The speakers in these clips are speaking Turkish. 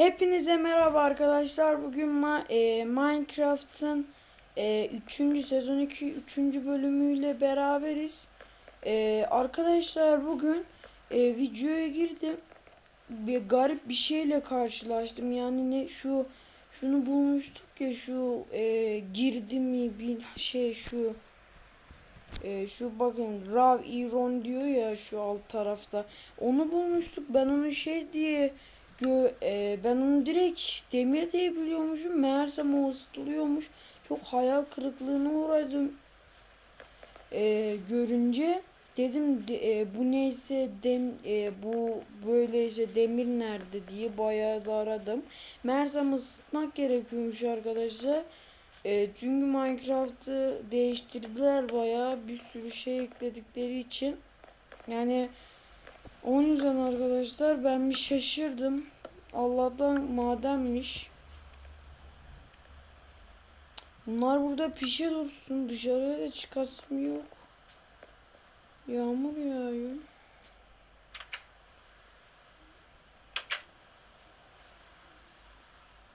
Hepinize merhaba arkadaşlar. Bugün e, Minecraft'ın 3. sezon 2 3. bölümüyle beraberiz. E, arkadaşlar bugün e, videoya girdim. Bir garip bir şeyle karşılaştım. Yani ne şu şunu bulmuştuk ya şu e, girdi mi bir şey şu e, şu bakın Rav Iron diyor ya şu alt tarafta. Onu bulmuştuk. Ben onu şey diye gö e, ben onu direkt demir diye biliyormuşum. Meğersem o ısıtılıyormuş. Çok hayal kırıklığına uğradım. E, görünce dedim de- e, bu neyse dem e, bu böyleyse demir nerede diye bayağı da aradım. Meğersem ısıtmak gerekiyormuş arkadaşlar. E, çünkü Minecraft'ı değiştirdiler bayağı bir sürü şey ekledikleri için. Yani o yüzden arkadaşlar ben bir şaşırdım. Allah'tan madenmiş. Bunlar burada pişe dursun. Dışarıya da çıkasım yok. Yağmur yağıyor.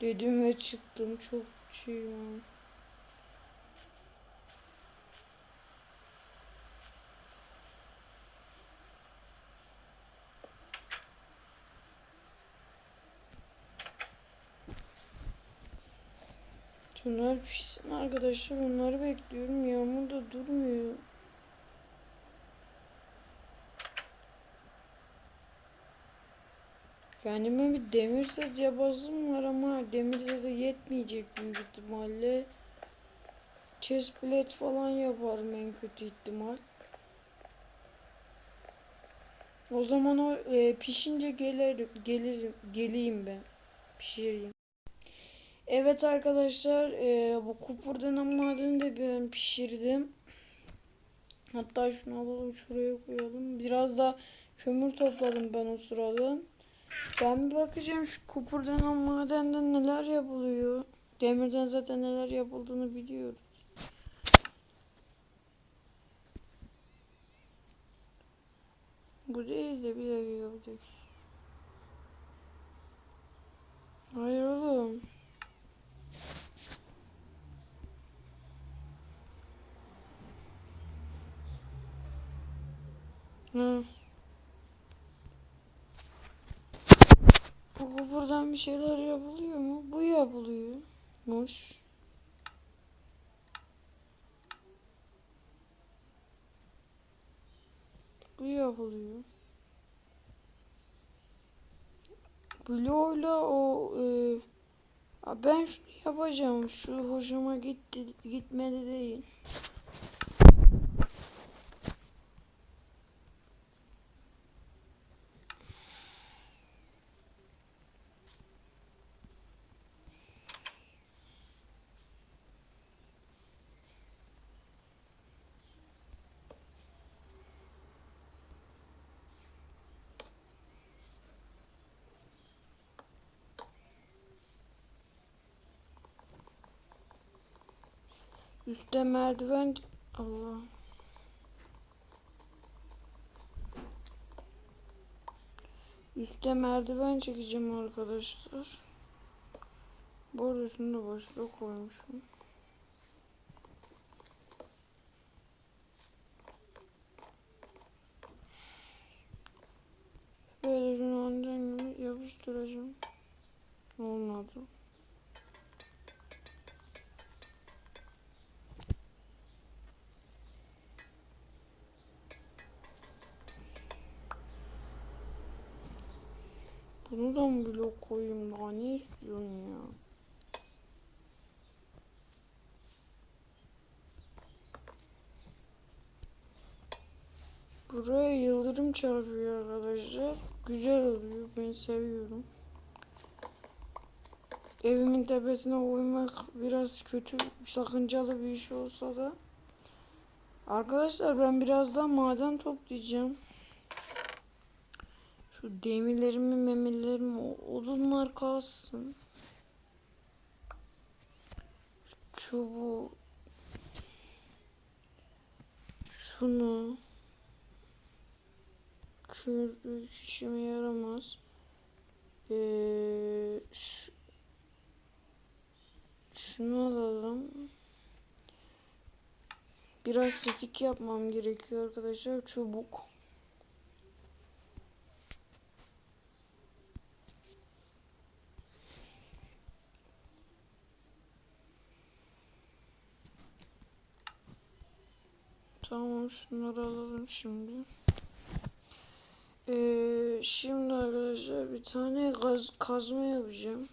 Dedim ve çıktım. Çok şey var. Şunlar pişsin arkadaşlar. Onları bekliyorum. Yağmur da durmuyor. Kendime bir demir set yapasım var ama demir sete yetmeyecek büyük ihtimalle. Chest plate falan yaparım en kötü ihtimal. O zaman o e, pişince gelir, gelirim, geleyim ben. Pişireyim. Evet arkadaşlar e, bu kupur denen madeni de ben pişirdim. Hatta şunu alalım şuraya koyalım. Biraz da kömür topladım ben o sırada. Ben bir bakacağım şu kupur madenden neler yapılıyor. Demirden zaten neler yapıldığını biliyoruz. Bu değil de bir dakika bir dakika. Hayır oğlum. Hı. Bu buradan bir şeyler yapılıyor mu? Bu yapılıyor. Muş. Bu yapılıyor. Bloğuyla o e, ben şunu yapacağım. Şu hoşuma gitti gitmedi değil. Üstte merdiven Allah. Üstte merdiven çekeceğim arkadaşlar. Bu da başta koymuşum. Böyle şunu gibi yapıştıracağım. Olmadı. Bunu da mı blok koyayım daha ne istiyorsun ya? Buraya yıldırım çarpıyor arkadaşlar. Güzel oluyor. Ben seviyorum. Evimin tepesine uymak biraz kötü, sakıncalı bir iş olsa da. Arkadaşlar ben birazdan maden toplayacağım. Şu demirlerimi memelerimi odunlar kalsın. Çubuğu. Şunu. Kür işime yaramaz. Ee, şunu alalım. Biraz tetik yapmam gerekiyor arkadaşlar. Çubuk. Tamam şunları alalım şimdi. Ee, şimdi arkadaşlar bir tane gaz, kazma yapacağım.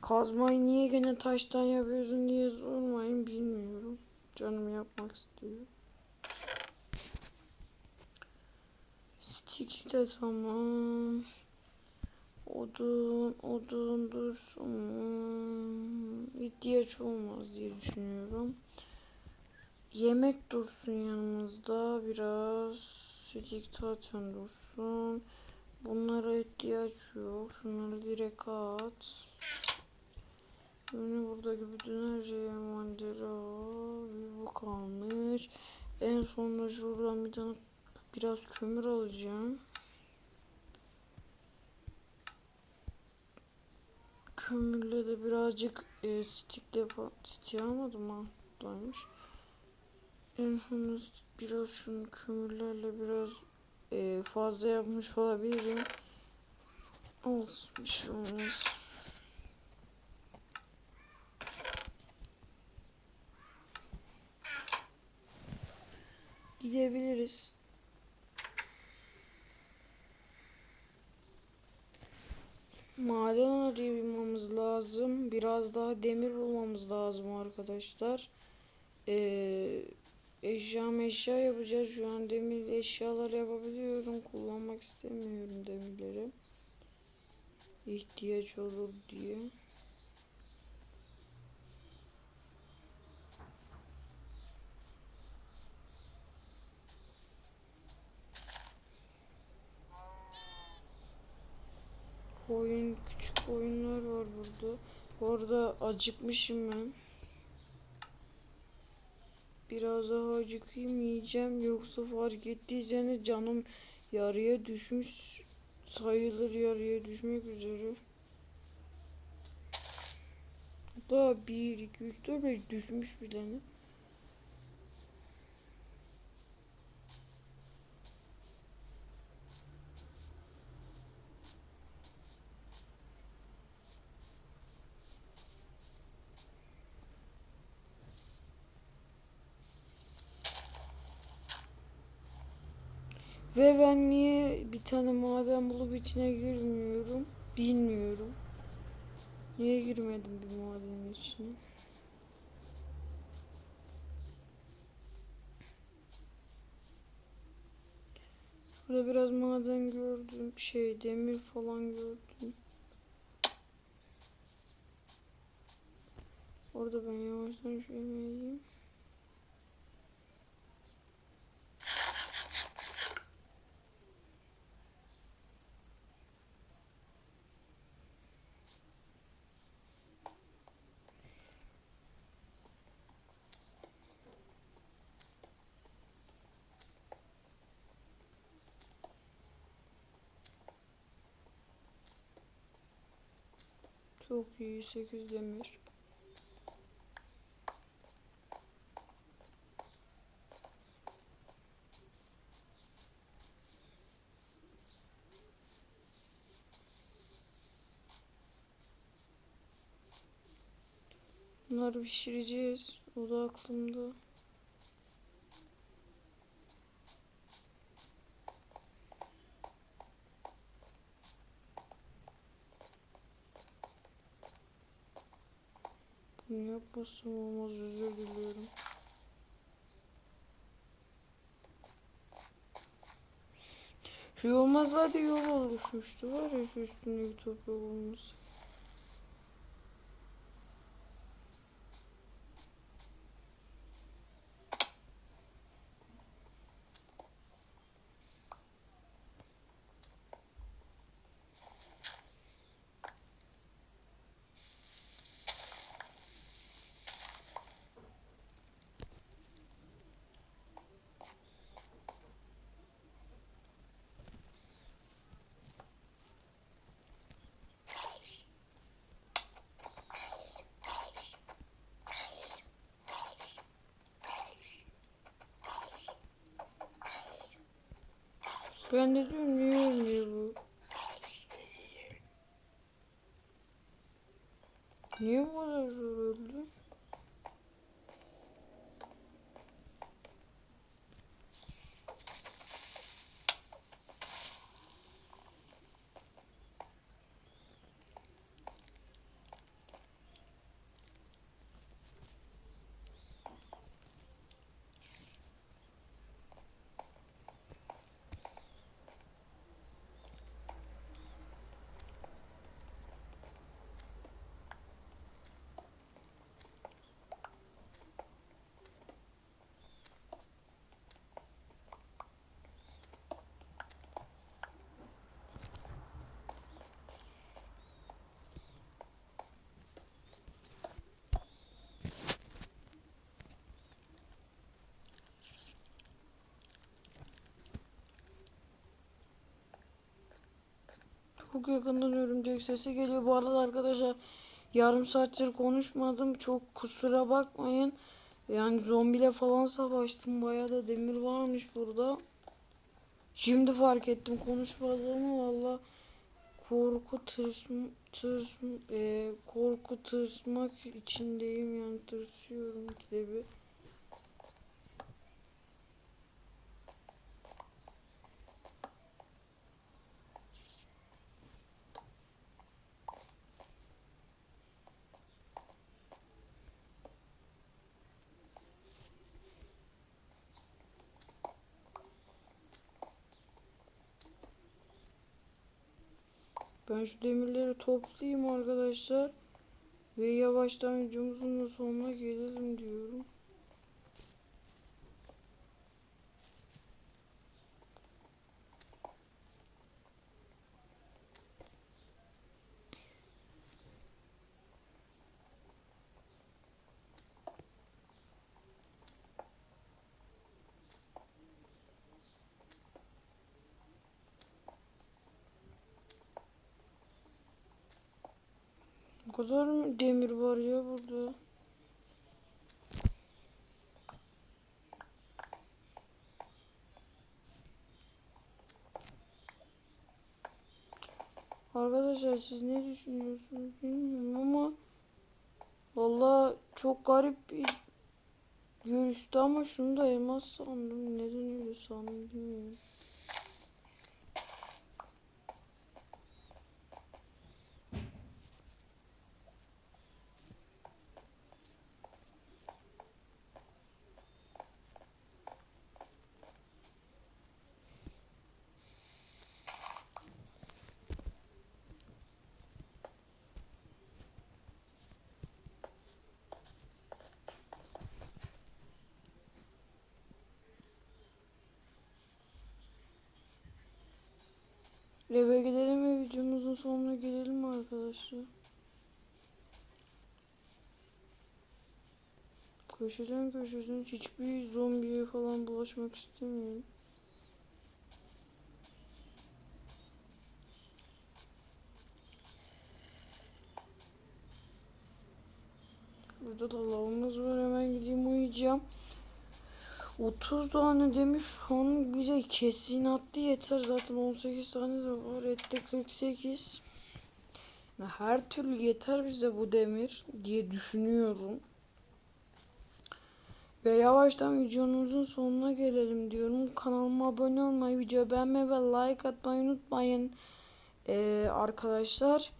Kazmayı niye gene taştan yapıyorsun diye sormayın bilmiyorum. Canım yapmak istiyor. Stick de tamam. Odun, odun dursun. İhtiyaç olmaz diye düşünüyorum. Yemek dursun yanımızda biraz. Stick zaten dursun. Bunlara ihtiyaç yok. Şunları direkt at. Yani buradaki bütün her al. Bir bu kalmış. En sonunda şuradan bir tane biraz kömür alacağım. Kömürle de birazcık e, stickle falan stick almadım ha. Buradaymış. En sonunda biraz şunu kömürlerle biraz e, fazla yapmış olabilirim. Olsun bir şey olmaz. Gidebiliriz. Maden arayamamız lazım. Biraz daha demir bulmamız lazım arkadaşlar. Ee, eşya meşya yapacağız. Şu an demir eşyalar yapabiliyorum. Kullanmak istemiyorum demirleri. İhtiyaç olur diye. Koyun, küçük koyunlar var burada. Bu arada acıkmışım ben. Biraz daha acıkayım yiyeceğim. Yoksa fark ettiyseniz canım yarıya düşmüş sayılır yarıya düşmek üzere. Daha 1, 2, 3, 4, 5 düşmüş bile ne? Ben niye bir tane maden bulup içine girmiyorum bilmiyorum. Niye girmedim bir madenin içine? Burada biraz maden gördüm. Şey demir falan gördüm. Orada ben yavaştan yemeği yiyeyim. Çok iyi 8 demir. Bunları pişireceğiz. O da aklımda. Bunu yapmasam olmaz özür diliyorum. Şu olmazsa yol oluşmuştu var ya şu üstündeki toprak olması. Ben de diyorum niye ölmüyor bu? Niye bu Çok yakından örümcek sesi geliyor. Bu arada arkadaşlar yarım saattir konuşmadım. Çok kusura bakmayın. Yani zombiyle falan savaştım. Bayağı da demir varmış burada. Şimdi fark ettim konuşmadığımı valla korku tırsm tırsm e, korku tırsmak içindeyim yani tırsıyorum ki de bir. Ben şu demirleri toplayayım arkadaşlar. Ve yavaştan videomuzun da sonuna gelelim diyorum. O kadar mı demir var ya burada? Arkadaşlar siz ne düşünüyorsunuz bilmiyorum ama Vallahi çok garip bir görüştü ama şunu da elmas sandım. Neden öyle sandım bilmiyorum. Eve gidelim ve videomuzun sonuna gelelim arkadaşlar. Köşeden köşeden hiçbir zombiye falan bulaşmak istemiyorum. Burada da lavımız var hemen gideyim uyuyacağım. 30 tane demiş. Onu bize kesin attı. Yeter zaten 18 tane de var. Etti 48 her türlü yeter bize bu demir diye düşünüyorum. Ve yavaştan videomuzun sonuna gelelim diyorum. Kanalıma abone olmayı video beğenmeyi ve like atmayı unutmayın. Ee, arkadaşlar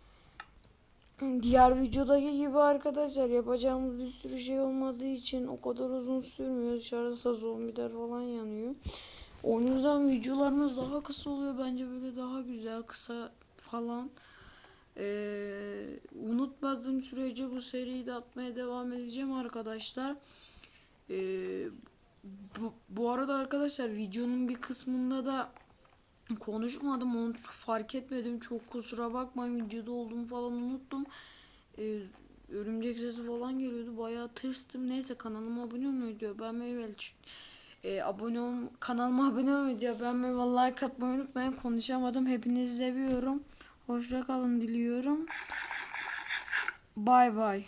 Diğer videodaki gibi arkadaşlar yapacağımız bir sürü şey olmadığı için o kadar uzun sürmüyor. Dışarıda zombiler falan yanıyor. O yüzden videolarımız daha kısa oluyor. Bence böyle daha güzel kısa falan. Ee, unutmadığım sürece bu seriyi de atmaya devam edeceğim arkadaşlar. Ee, bu, bu arada arkadaşlar videonun bir kısmında da konuşmadım onu fark etmedim. Çok kusura bakmayın videoda olduğumu falan unuttum. Ee, örümcek sesi falan geliyordu. Bayağı tırstım. Neyse kanalıma abone olmayı diyor. Ben ve e, abone ol kanalıma abone olmayı diyor. Ben ve like atmayı unutmayın. Konuşamadım. Hepinizi seviyorum. Hoşça kalın diliyorum. Bay bay